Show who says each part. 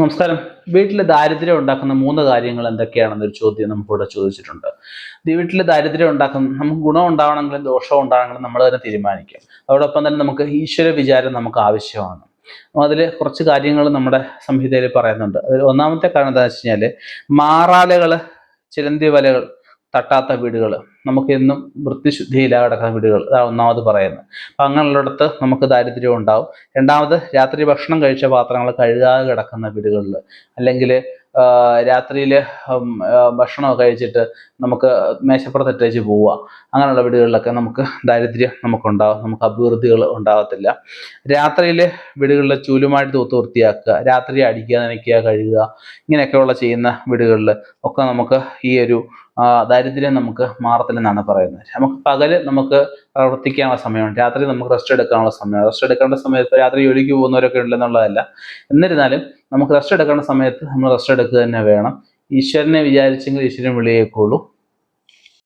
Speaker 1: നമസ്കാരം. വീട്ടിൽ ദാരിദ്ര്യം ഉണ്ടാക്കുന്ന മൂന്ന് കാര്യങ്ങൾ എന്തൊക്കെയാണെന്നൊരു ചോദ്യം നമുക്കിവിടെ ചോദിച്ചിട്ടുണ്ട്. വീട്ടിൽ ദാരിദ്ര്യം ഉണ്ടാക്കുന്ന നമുക്ക് ഗുണം ഉണ്ടാവണമെങ്കിലും ദോഷം ഉണ്ടാവണമെങ്കിലും നമ്മൾ തന്നെ തീരുമാനിക്കും. അതോടൊപ്പം തന്നെ നമുക്ക് ഈശ്വര വിചാരം നമുക്ക് ആവശ്യമാണ്. അതിൽ കുറച്ച് കാര്യങ്ങൾ നമ്മുടെ സംഹിതയിൽ പറയുന്നുണ്ട്. അതിൽ ഒന്നാമത്തെ കാരണം എന്താണെന്ന് വെച്ച് കഴിഞ്ഞാൽ മാറാലകൾ ചിലന്തി വലകൾ തട്ടാത്ത വീടുകൾ നമുക്ക് എന്നും വൃത്തിശുദ്ധിയില്ലാതെ കിടക്കുന്ന വീടുകൾ അതാണ് ഒന്നാമത് പറയുന്നത്. അപ്പം അങ്ങനെയുള്ളിടത്ത് നമുക്ക് ദാരിദ്ര്യം ഉണ്ടാവും. രണ്ടാമത് രാത്രി ഭക്ഷണം കഴിച്ച പാത്രങ്ങൾ കഴുകാതെ കിടക്കുന്ന വീടുകളിൽ അല്ലെങ്കിൽ രാത്രിയിൽ ഭക്ഷണം കഴിച്ചിട്ട് നമുക്ക് മേശപ്പുറത്തിട്ടേച്ച് പോവുക. അങ്ങനെയുള്ള വീടുകളിലൊക്കെ നമുക്ക് ദാരിദ്ര്യം നമുക്കുണ്ടാവും. നമുക്ക് അഭിവൃദ്ധികൾ ഉണ്ടാകത്തില്ല രാത്രിയിൽ വീടുകളിൽ ചൂലുമായിട്ട് തൂത്ത് വൃത്തിയാക്കുക. രാത്രി അടിക്കുക നനയ്ക്കുക കഴുകുക ഇങ്ങനെയൊക്കെയുള്ള ചെയ്യുന്ന വീടുകളിൽ ഒക്കെ നമുക്ക് ഈ ഒരു ദാരിദ്ര്യം നമുക്ക് മാറത്തില്ലെന്നാണ് പറയുന്നത്. നമുക്ക് പകൽ നമുക്ക് പ്രവർത്തിക്കാനുള്ള സമയമാണ്. രാത്രി നമുക്ക് റെസ്റ്റ് എടുക്കാനുള്ള സമയമാണ്. റെസ്റ്റ് എടുക്കേണ്ട സമയത്ത് രാത്രി ജോലിക്ക് പോകുന്നവരൊക്കെ ഉണ്ടെന്നുള്ളതല്ല. എന്നിരുന്നാലും നമുക്ക് റെസ്റ്റ് എടുക്കേണ്ട സമയത്ത് നമ്മൾ റെസ്റ്റ് എടുക്കുക തന്നെ വേണം. ഈശ്വരനെ വിചാരിച്ചെങ്കിൽ ഈശ്വരൻ വിളിയേക്കുള്ളൂ